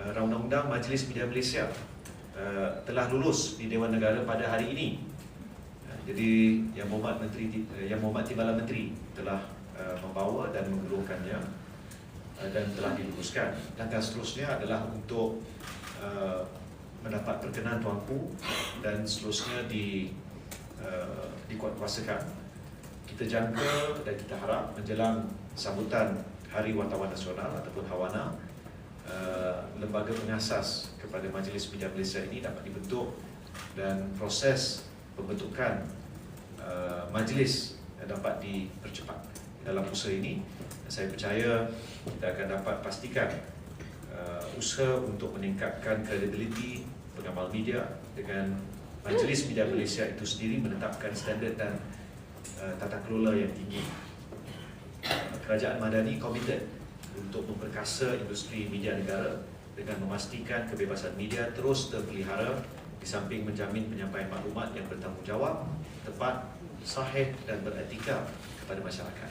uh, Undang-Undang Majlis Media Malaysia uh, telah lulus di Dewan Negara pada hari ini. Uh, jadi Yang Berhormat Menteri uh, Yang Berhormat Timbalan Menteri telah uh, membawa dan mengeluarkannya uh, dan telah diluluskan. Langkah seterusnya adalah untuk uh, mendapat perkenan tuanku dan seterusnya di uh, dikuatkuasakan. Kita jangka dan kita harap menjelang sambutan Hari Wartawan Nasional ataupun HAWANA lembaga pengasas kepada Majlis Media Malaysia ini dapat dibentuk dan proses pembentukan uh, majlis dapat dipercepat dalam usaha ini saya percaya kita akan dapat pastikan uh, usaha untuk meningkatkan kredibiliti pengamal media dengan Majlis Media Malaysia itu sendiri menetapkan standard dan uh, tata kelola yang tinggi. Kerajaan Madani komited untuk memperkasa industri media negara dengan memastikan kebebasan media terus terpelihara di samping menjamin penyampaian maklumat yang bertanggungjawab, tepat, sahih dan beretika kepada masyarakat.